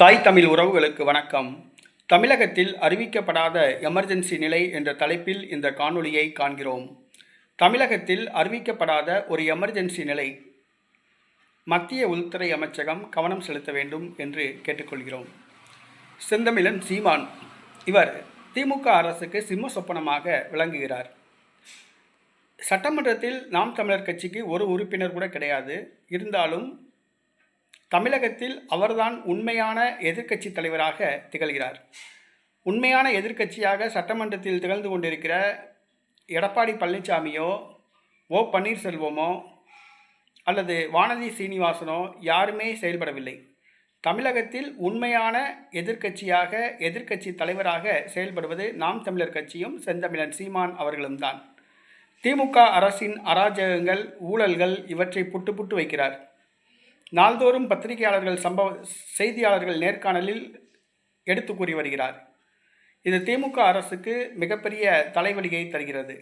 தாய் தமிழ் உறவுகளுக்கு வணக்கம். தமிழகத்தில் அறிவிக்கப்படாத எமர்ஜென்சி நிலை என்ற தலைப்பில் இந்த காணொளியை காண்கிறோம். தமிழகத்தில் அறிவிக்கப்படாத ஒரு எமர்ஜென்சி நிலை. மத்திய உள்துறை அமைச்சகம் கவனம் செலுத்த வேண்டும் என்று கேட்டுக்கொள்கிறோம். செந்தமிழன் சீமான் இவர் திமுக அரசுக்கு சிம்ம சொப்பனமாக விளங்குகிறார். சட்டமன்றத்தில் நாம் தமிழர் கட்சிக்கு ஒரு உறுப்பினர் கூட கிடையாது. இருந்தாலும் தமிழகத்தில் அவர்தான் உண்மையான எதிர்க்கட்சி தலைவராக திகழ்கிறார். உண்மையான எதிர்க்கட்சியாக சட்டமன்றத்தில் திகழ்ந்து கொண்டிருக்கிற எடப்பாடி பழனிசாமியோ ஓ பன்னீர்செல்வமோ அல்லது வானதி சீனிவாசனோ யாருமே செயல்படவில்லை. தமிழகத்தில் உண்மையான எதிர்க்கட்சியாக எதிர்க்கட்சி தலைவராக செயல்படுவது நாம் தமிழர் கட்சியும் செந்தமிழன் சீமான் அவர்களும் தான். திமுக அரசின் அராஜகங்கள் ஊழல்கள் இவற்றை புட்டு புட்டு வைக்கிறார். நாள்தோறும் பத்திரிகையாளர்கள் சம்பவ செய்தியாளர்கள் நேர்காணலில் எடுத்து கூறி வருகிறார். இது திமுக அரசுக்கு மிகப்பெரிய தலைவலியை தருகிறது.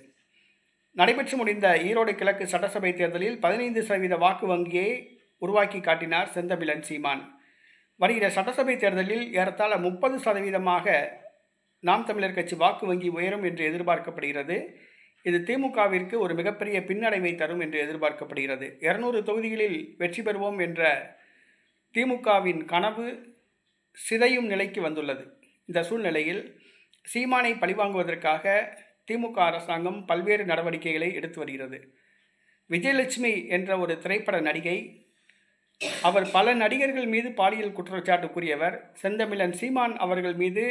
நடைபெற்று முடிந்த ஈரோடு கிழக்கு சட்டசபை தேர்தலில் பதினைந்து சதவீத வாக்கு வங்கியை உருவாக்கி காட்டினார் செந்தமிழன் சீமான். வருகிற சட்டசபை தேர்தலில் ஏறத்தாழ முப்பது சதவீதமாக நாம் தமிழர் கட்சி வாக்கு வங்கி உயரும் என்று எதிர்பார்க்கப்படுகிறது. இது திமுகவிற்கு ஒரு மிகப்பெரிய பின்னடைவை தரும் என்று எதிர்பார்க்கப்படுகிறது. இருநூறு தொகுதிகளில் வெற்றி பெறுவோம் என்ற திமுகவின் கனவு சிதையும் நிலைக்கு வந்துள்ளது. இந்த சூழ்நிலையில் சீமானை பழிவாங்குவதற்காக திமுக அரசாங்கம் பல்வேறு நடவடிக்கைகளை எடுத்து வருகிறது. விஜயலட்சுமி என்ற ஒரு திரைப்பட நடிகை அவர் பல நடிகர்கள் மீது பாலியல் குற்றச்சாட்டு கூறியவர். செந்தமிழன் சீமான் அவர்கள் மீது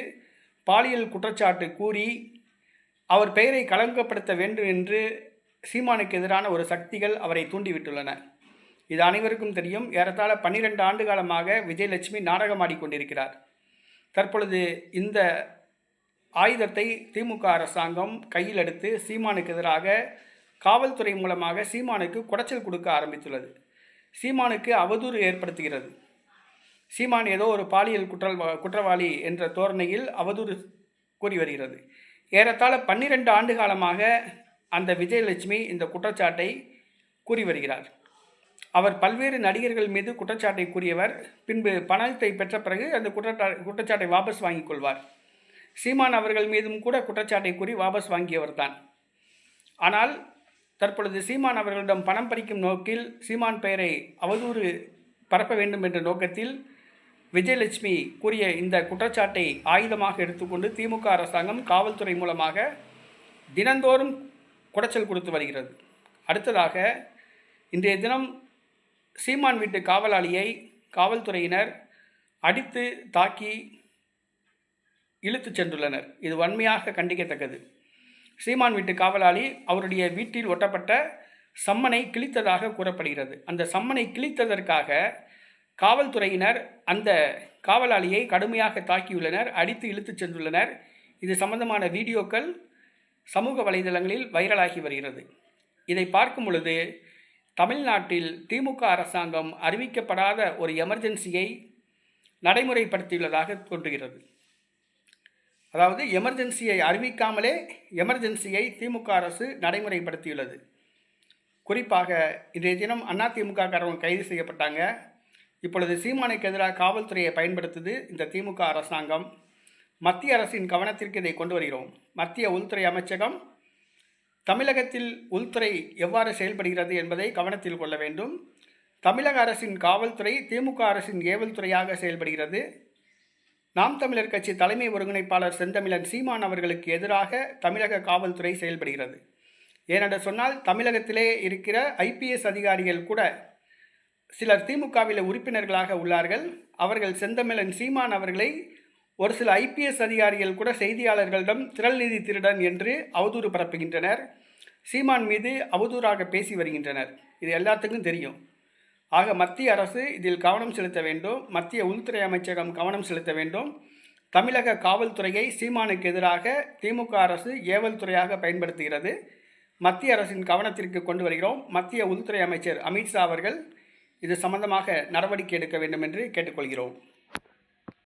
பாலியல் குற்றச்சாட்டு கூறி அவர் பெயரை களங்கப்படுத்த வேண்டும் என்று சீமானுக்கு எதிரான ஒரு சக்திகள் அவரை தூண்டிவிட்டுள்ளன. இது அனைவருக்கும் தெரியும். ஏறத்தாழ பன்னிரெண்டு ஆண்டு காலமாக விஜயலட்சுமி நாடகமாடி கொண்டிருக்கிறார் தற்பொழுது இந்த ஆயுதத்தை திமுக அரசாங்கம் கையில் எடுத்து சீமானுக்கு எதிராக காவல்துறை மூலமாக சீமானுக்கு குடைச்சல் கொடுக்க ஆரம்பித்துள்ளது. சீமானுக்கு அவதூறு ஏற்படுத்துகிறது. சீமான் ஏதோ ஒரு பாலியல் குற்றல் குற்றவாளி என்ற தோரணையில் அவதூறு கூறி வருகிறது. ஏறத்தாழ பன்னிரெண்டு ஆண்டு காலமாக அந்த விஜயலட்சுமி இந்த குற்றச்சாட்டை கூறி வருகிறார். அவர் பல்வேறு நடிகர்கள் மீது குற்றச்சாட்டை கூறியவர் பின்பு பணத்தை பெற்ற பிறகு அந்த குற்றச்சா குற்றச்சாட்டை வாபஸ் வாங்கிக் கொள்வார். சீமான் அவர்கள் மீதும் கூட குற்றச்சாட்டை கூறி வாபஸ் வாங்கியவர் தான். ஆனால் தற்பொழுது சீமான் அவர்களிடம் பணம் பறிக்கும் நோக்கில் சீமான் பெயரை அவதூறு பரப்ப வேண்டும் என்ற நோக்கத்தில் விஜயலட்சுமி கூறிய இந்த குற்றச்சாட்டை ஆயுதமாக எடுத்துக்கொண்டு திமுக அரசாங்கம் காவல்துறை மூலமாக தினந்தோறும் குடைச்சல் கொடுத்து வருகிறது. அடுத்ததாக இன்றைய தினம் சீமான் வீட்டு காவலாளியை காவல்துறையினர் அடித்து தாக்கி இழுத்துச் சென்றுள்ளனர். இது வன்மையாக கண்டிக்கத்தக்கது. சீமான் வீட்டு காவலாளி அவருடைய வீட்டில் ஒட்டப்பட்ட சம்மனை கிழித்ததாக கூறப்படுகிறது. அந்த சம்மனை கிழித்ததற்காக காவல்துறையினர் அந்த காவலாளியை கடுமையாக தாக்கியுள்ளனர் அடித்து இழுத்துச் சென்றுள்ளனர். இது சம்பந்தமான வீடியோக்கள் சமூக வலைதளங்களில் வைரலாகி வருகிறது. இதை பார்க்கும் பொழுது தமிழ்நாட்டில் திமுக அரசாங்கம் அறிவிக்கப்படாத ஒரு எமர்ஜென்சியை நடைமுறைப்படுத்தியுள்ளதாக தோன்றுகிறது. அதாவது எமர்ஜென்சியை அறிவிக்காமலே எமர்ஜென்சியை திமுக அரசு நடைமுறைப்படுத்தியுள்ளது. குறிப்பாக இன்றைய தினம் அதிமுக காரவங்க கைது செய்யப்பட்டாங்க. இப்பொழுது சீமானுக்கு எதிராக காவல்துறையை பயன்படுத்துது இந்த திமுக அரசாங்கம். மத்திய அரசின் கவனத்திற்கு இதை கொண்டு வருகிறோம். மத்திய உள்துறை அமைச்சகம் தமிழகத்தில் உள்துறை எவ்வாறு செயல்படுகிறது என்பதை கவனத்தில் கொள்ள வேண்டும். தமிழக அரசின் காவல்துறை திமுக அரசின் ஏவல் துறையாக செயல்படுகிறது. நாம் தமிழர் கட்சி தலைமை ஒருங்கிணைப்பாளர் செந்தமிழன் சீமான் அவர்களுக்கு எதிராக தமிழக காவல்துறை செயல்படுகிறது. ஏனென்று சொன்னால் தமிழகத்திலே இருக்கிற ஐபிஎஸ் அதிகாரிகள் கூட சிலர் திமுகவில் உறுப்பினர்களாக உள்ளார்கள். அவர்கள் செந்தமிழன் சீமான் அவர்களை ஒரு சில ஐபிஎஸ் அதிகாரிகள் கூட செய்தியாளர்களிடம் திரள் நிதி திருடன் என்று அவதூறு பரப்புகின்றனர். சீமான் மீது அவதூறாக பேசி வருகின்றனர். இது எல்லாத்துக்கும் தெரியும். ஆக மத்திய அரசு இதில் கவனம் செலுத்த வேண்டும். மத்திய உள்துறை அமைச்சகம் கவனம் செலுத்த வேண்டும். தமிழக காவல்துறையை சீமானுக்கு எதிராக திமுக அரசு ஏவல் துறையாக பயன்படுத்துகிறது. மத்திய அரசின் கவனத்திற்கு கொண்டு வருகிறோம். மத்திய உள்துறை அமைச்சர் அமித்ஷா அவர்கள் இது சம்பந்தமாக நடவடிக்கை எடுக்க வேண்டும் என்று கேட்டுக்கொள்கிறோம்.